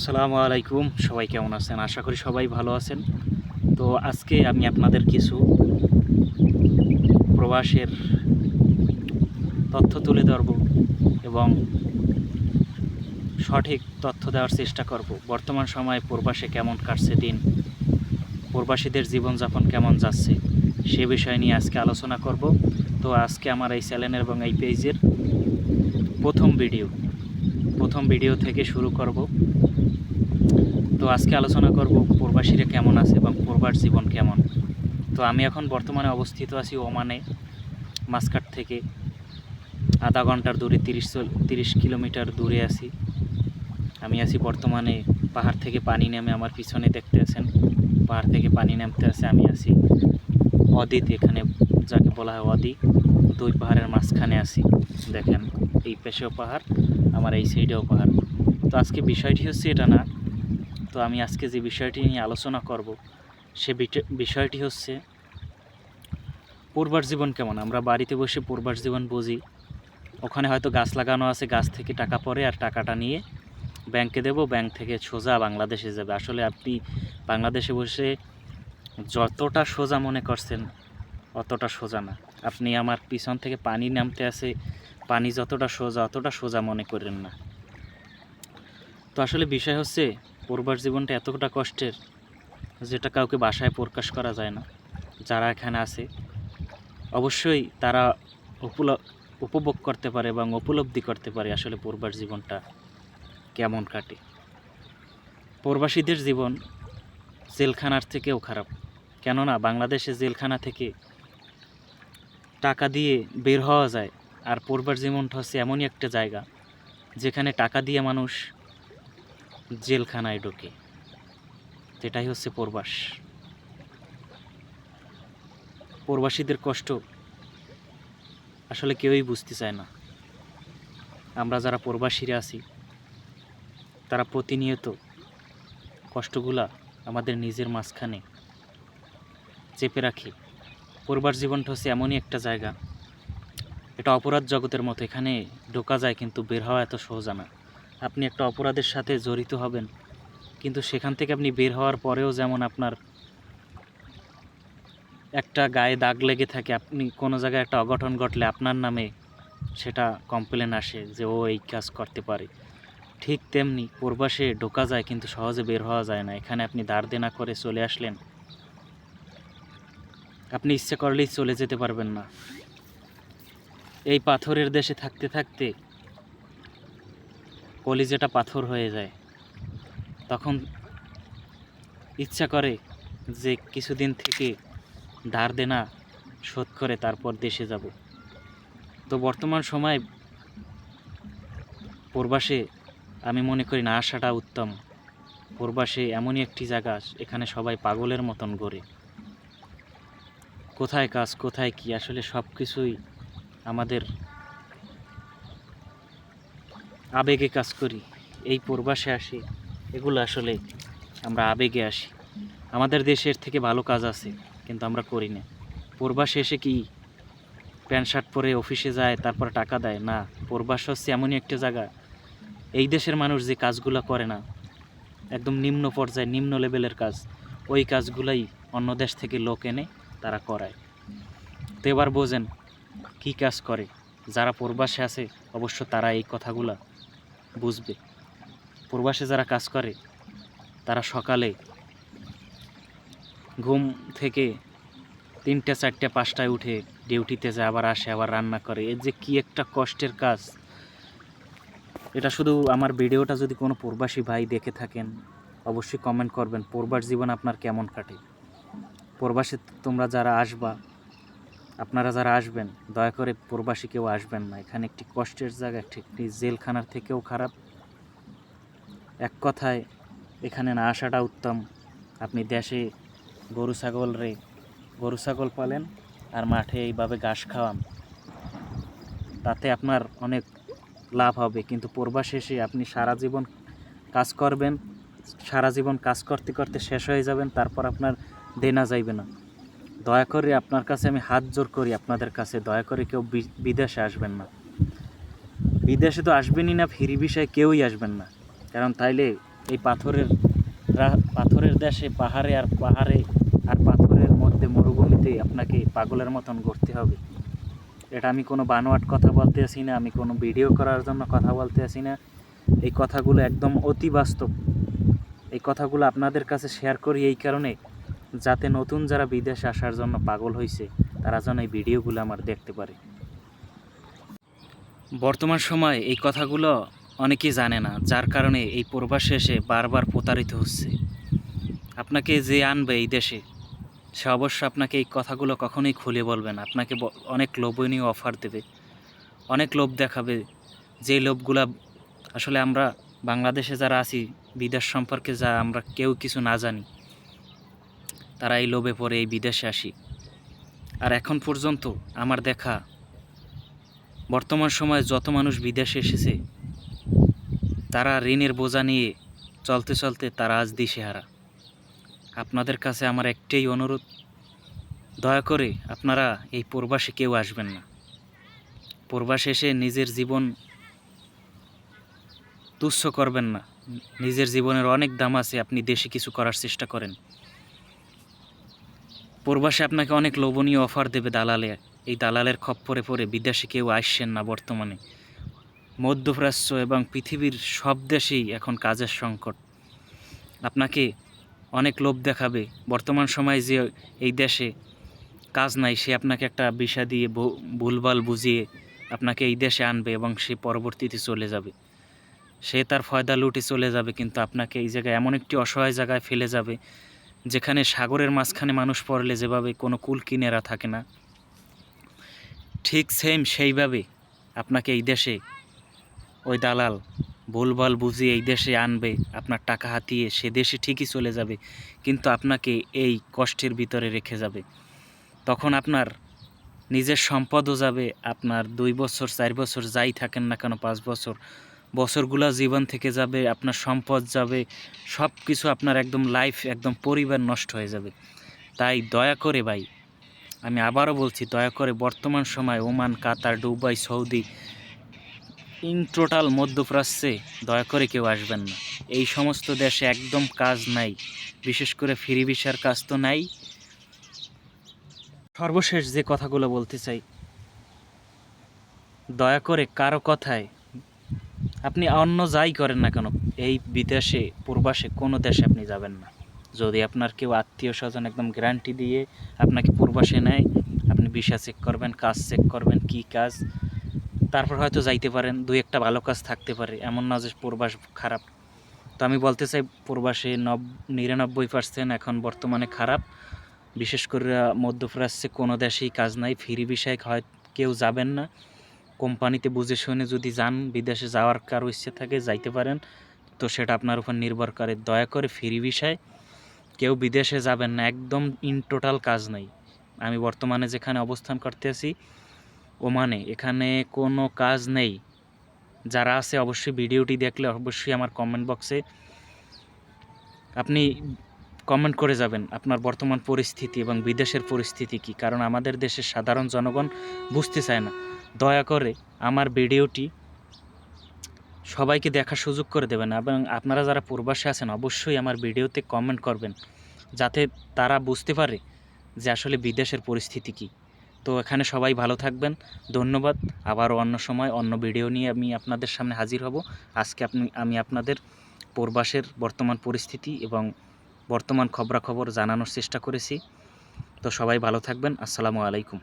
আসসালামু আলাইকুম। সবাই কেমন আছেন? আশা করি সবাই ভালো আছেন। তো আজকে আমি আপনাদের কিছু প্রবাসের তথ্য তুলে ধরব এবং সঠিক তথ্য দেওয়ার চেষ্টা করব। বর্তমান সময়ে প্রবাসে কেমন কাটছে দিন? প্রবাসীদের জীবনযাপন কেমন যাচ্ছে? সে বিষয় নিয়ে আজকে আলোচনা করব। তো আজকে আমার এই চ্যানেল এবং এই পেজের প্রথম ভিডিও। প্রথম ভিডিও থেকে শুরু করব। তো আজকে আলোচনা করব প্রবাসীরা কেমন আছে এবং প্রবাস জীবন কেমন? তো আমি এখন বর্তমানে অবস্থিত আছি ওমানে মাসকাট থেকে আধা ঘণ্টার দূরে তিরিশ তিরিশ কিলোমিটার দূরে আছি। আমি আছি বর্তমানে পাহাড় থেকে পানি নেমে আমার পিছনে দেখতে আছেন। পাহাড় থেকে পানি নামতে আছে, আমি আছি অদিত, এখানে যাকে বলা হয় অদি, দুই পাহাড়ের মাঝখানে আছি। দেখেন, এই পেশেও পাহাড়, আমার এই সাইডেও পাহাড়। তো আজকে বিষয়টি হচ্ছে এটা না তো আমি আজকে যে বিষয়টি নিয়ে আলোচনা করব, সে বিষয়টি হচ্ছে পূর্বার জীবন কেমন? আমরা বাড়িতে বসে পূর্বার জীবন বুঝি। ওখানে হয়তো গাছ লাগানো আছে, গাছ থেকে টাকা পড়ে আর টাকাটা নিয়ে ব্যাংকে দেব, ব্যাংক থেকে সোজা বাংলাদেশে যাবে। আসলে আপনি বাংলাদেশে বসে যতটা সোজা মনে করছেন, অতটা সোজা না। আপনি আমার পিছন থেকে পানি নামতে আছে, পানি যতটা সোজা, অতটা সোজা মনে করেন না। তো আসলে বিষয় হচ্ছে পূর্বার জীবনটা এতটা কষ্টের যেটা কাউকে বাসায় প্রকাশ করা যায় না। যারা এখানে আছে, অবশ্যই তারা উপল, উপভোগ করতে পারে এবং উপলব্ধি করতে পারে আসলে পূর্বার জীবনটা কেমন কাটে। প্রবাসীদের জীবন জেলখানার থেকেও খারাপ। কেননা বাংলাদেশে জেলখানা থেকে টাকা দিয়ে বের হওয়া যায়, আর পূর্বার জীবনটা হচ্ছে এমনই একটা জায়গা, যেখানে টাকা দিয়ে মানুষ জেলখানায় ঢোকে। যেটাই হচ্ছে প্রবাস। প্রবাসীদের কষ্ট আসলে কেউই বুঝতে চায় না। আমরা যারা প্রবাসীরা আছি, তারা প্রতিনিয়ত কষ্টগুলা আমাদের নিজের মাঝখানে চেপে রাখি। পরিবার জীবনটা হচ্ছে এমনই একটা জায়গা। এটা অপরাধ জগতের মতো। এখানে ঢোকা যায় কিন্তু বের হওয়া এত সোজা না। আপনি একটা অপরাধের সাথে জড়িত হবেন। কিন্তু সেখান থেকে আপনি বের হওয়ার পরেও যেমন আপনার একটা গায়ে দাগ লেগে থাকে, আপনি কোনো জায়গায় একটা অঘটন ঘটলে আপনার নামে সেটা কমপ্লেন আসে যে, ও এই কাজ করতে পারে। ঠিক তেমনি প্রবাসে ঢোকা যায় কিন্তু সহজে বের হওয়া যায় না। এখানে আপনি দাঁড় দেনা করে চলে আসলেন। আপনি ইচ্ছে করলেই চলে যেতে পারবেন না। এই পাথরের দেশে থাকতে থাকতে কলিজাটা পাথর হয়ে যায়, তখন ইচ্ছা করে যে কিছুদিন থেকে ধার দেনা শোধ করে তারপর দেশে যাব। তো বর্তমান সময় প্রবাসে আমি মনে করি না আসাটা উত্তম। প্রবাসে এমনই একটি জায়গা এখানে সবাই পাগলের মতন গড়ে কোথায় কাজ, কোথায় কি, আসলে সব কিছুই আমাদের আবেগে কাজ করি, এই প্রবাসে আসি, এগুলো আসলে আমরা আবেগে আসি। আমাদের দেশের থেকে ভালো কাজ আছে, কিন্তু আমরা করি না। প্রবাসে এসে কি প্যান্ট শার্ট পরে অফিসে যায়, তারপর টাকা দেয়? না, প্রবাস হচ্ছে এমনই একটা জায়গা। এই দেশের মানুষ যে কাজগুলো করে না, একদম নিম্ন পর্যায়ে, নিম্ন লেভেলের কাজ, ওই কাজগুলাই অন্য দেশ থেকে লোক এনে তারা করায়। তো এবার বোঝেন, কী কাজ করে? যারা প্রবাসে আছে, অবশ্য তারা এই কথাগুলা বুঝবে। প্রবাসে যারা কাজ করে, তারা সকালে ঘুম থেকে তিনটে, চারটে, পাঁচটায় উঠে ডিউটিতে যায়, আবার আসে, আবার রান্না করে। এর যে কী একটা কষ্টের কাজ। এটা শুধু আমার ভিডিওটা যদি কোনো প্রবাসী ভাই দেখে থাকেন, অবশ্যই কমেন্ট করবেন, প্রবাস জীবন আপনার কেমন কাটে? প্রবাসে তোমরা যারা আসবা আপনারা যারা আসবেন, দয়া করে প্রবাসী কেউ আসবেন না। এখানে একটি কষ্টের জায়গা, একটি জেলখানার থেকেও খারাপ। এক কথায়, এখানে না আসাটা উত্তম। আপনি দেশে গরু, ছাগল রে, গরু, ছাগল পালেন আর মাঠে এইভাবে ঘাস খাওয়ান। তাতে আপনার অনেক লাভ হবে। কিন্তু প্রবাসে এসে আপনি সারা জীবন কাজ করবেন, সারা জীবন কাজ করতে করতে শেষ হয়ে যাবেন, তারপর আপনার দেনা যাইবে না। দয়া করে আপনার কাছে আমি হাত জোর করি, আপনাদের কাছে। দয়া করে কেউ বিদেশে আসবেন না। বিদেশে তো আসবেনই না, ফিরি বিষয়ে কেউই আসবেন না। কারণ তাইলে এই পাথরের পাথরের দেশে পাহাড়ে আর পাহাড়ে আর পাথরের মধ্যে মরুভূমিতে আপনাকে পাগলের মতন ঘুরতে হবে। এটা আমি কোনো বানোয়াট কথা বলতে আসি না, আমি কোনো ভিডিও করার জন্য কথা বলতে আসি না। এই কথাগুলো একদম অতি বাস্তব। এই কথাগুলো আপনাদের কাছে শেয়ার করি এই কারণে যাতে নতুন যারা বিদেশে আসার জন্য পাগল হয়েছে তারা যেন এই ভিডিওগুলো আমার দেখতে পারে। বর্তমান সময় এই কথাগুলো অনেকেই জানে না, যার কারণে এই প্রবাসে এসে বারবার প্রতারিত হচ্ছে। আপনাকে যে আনবে এই দেশে, সে অবশ্য আপনাকে এই কথাগুলো কখনোই খুলে বলবে না। আপনাকে অনেক লোভনীয় অফার দেবে, অনেক লোভ দেখাবে। যে লোভগুলা আসলে আমরা বাংলাদেশে যারা আছি, বিদেশ সম্পর্কে যা আমরা কেউ কিছু না জানি তারা এই লোভে পড়ে এই বিদেশে আসি। আর এখন পর্যন্ত আমার দেখা বর্তমান সময়ে যত মানুষ বিদেশে এসেছে, তারা ঋণের বোঝা নিয়ে চলতে চলতে তারা আজ দিশেহারা। আপনাদের কাছে আমার একটাই অনুরোধ, দয়া করে আপনারা এই প্রবাসে কেউ আসবেন না। প্রবাসে এসে নিজের জীবন তুচ্ছ করবেন না। নিজের জীবনের অনেক দাম আছে, আপনি দেশে কিছু করার চেষ্টা করেন। প্রবাসে আপনাকে অনেক লোভনীয় অফার দেবে দালালে এই দালালের খপ্পরে পড়ে বিদেশে কেউ আসছেন না বর্তমানে। মধ্যপ্রাচ্য এবং পৃথিবীর সব দেশেই এখন কাজের সংকট। আপনাকে অনেক লোভ দেখাবে। বর্তমান সময়ে যে এই দেশে কাজ নাই, সে আপনাকে একটা বিষা দিয়ে ভুলভাল বুঝিয়ে আপনাকে এই দেশে আনবে এবং সে পরবর্তীতে চলে যাবে। সে তার ফয়দা লুটে চলে যাবে, কিন্তু আপনাকে এই জায়গায় এমন একটি অসহায় জায়গায় ফেলে যাবে যেখানে সাগরের মাঝখানে মানুষ পড়লে যেভাবে কোনো কুল কিনেরা থাকে না, ঠিক সেম সেইভাবে আপনাকে এই দেশে ওই দালাল ভুলভাল বুঝিয়ে এই দেশে আনবে, আপনার টাকা হাতিয়ে সে দেশে ঠিকই চলে যাবে, কিন্তু আপনাকে এই কষ্টের ভিতরে রেখে যাবে। তখন আপনার নিজের সম্পদও যাবে, আপনার দুই বছর, চার বছর যাই থাকেন না কেন, পাঁচ বছর বছরগুলো জীবন থেকে যাবে, আপনার সম্পদ যাবে সব কিছু আপনার একদম লাইফ একদম পরিবার নষ্ট হয়ে যাবে। তাই দয়া করে ভাই, আমি আবারও বলছি, দয়া করে বর্তমান সময় Oman, Qatar, Dubai, Saudi in total মধ্যপ্রাচ্যে দয়া করে কেউ আসবেন না। এই সমস্ত দেশে একদম কাজ নাই, বিশেষ করে ফ্রি ভিসার কাজ তো নাই। সর্বশেষ যে কথাগুলো বলতে চাই, দয়া করে কারও কথায় আপনি অন্য যাই করেন না কেন, এই বিদেশে, পূর্বাসে কোনো দেশে আপনি যাবেন না। যদি আপনার কেউ আত্মীয় স্বজন একদম গ্যারান্টি দিয়ে আপনাকে পূর্বাসে নেয়, আপনি ভিসা চেক করবেন, কাজ চেক করবেন, কি কাজ, তারপর হয়তো যাইতে পারেন, দুই একটা ভালো কাজ থাকতে পারে, এমন না যে পূর্বাস খারাপ। তো আমি বলতে চাই, পূর্বাসে নব, নিরানব্বই পার্সেন্ট এখন বর্তমানে খারাপ। বিশেষ করে মধ্যপ্রাচ্যে কোনো দেশেই কাজ নাই, ফ্রি বিষয়ে হয়, কেউ যাবেন না। কোম্পানিতে বুঝে শুনে যদি যান, বিদেশে যাওয়ার কারও ইচ্ছে থাকে, যাইতে পারেন। তো সেটা আপনার উপর নির্ভর করে। দয়া করে ফ্রি বিষয়, কেউ বিদেশে যাবেন না, একদম ইন টোটাল কাজ নাই। আমি বর্তমানে যেখানে অবস্থান করতে আছি, ওমানে। এখানে কোনো কাজ নেই। যারা আছে, অবশ্যই ভিডিওটি দেখলে অবশ্যই আমার কমেন্ট বক্সে আপনি কমেন্ট করে যাবেন, আপনার বর্তমান পরিস্থিতি এবং বিদেশের পরিস্থিতি কি? কারণ আমাদের দেশের সাধারণ জনগণ বুঝতে চায় না। দয়া করে আমার ভিডিওটি সবাইকে দেখার সুযোগ করে দেবেন এবং আপনারা যারা প্রবাসে আছেন, অবশ্যই আমার ভিডিওতে কমেন্ট করবেন, যাতে তারা বুঝতে পারে যে আসলে বিদেশের পরিস্থিতি কী। তো এখানে সবাই ভালো থাকবেন, ধন্যবাদ। আবারও অন্য সময় অন্য ভিডিও নিয়ে আমি আপনাদের সামনে হাজির হব। আজকে আপনি, আমি আপনাদের প্রবাসের বর্তমান পরিস্থিতি এবং বর্তমান খবরাখবর জানানোর চেষ্টা করেছি। তো সবাই ভালো থাকবেন। আসসালামু আলাইকুম।